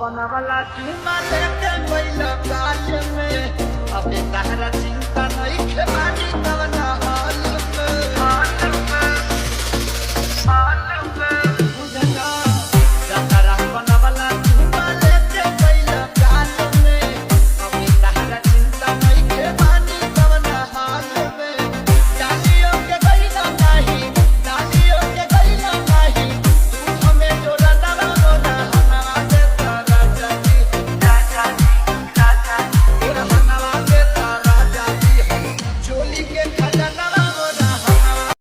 बनवला झूमा लेके मैला काश में अबे तहरा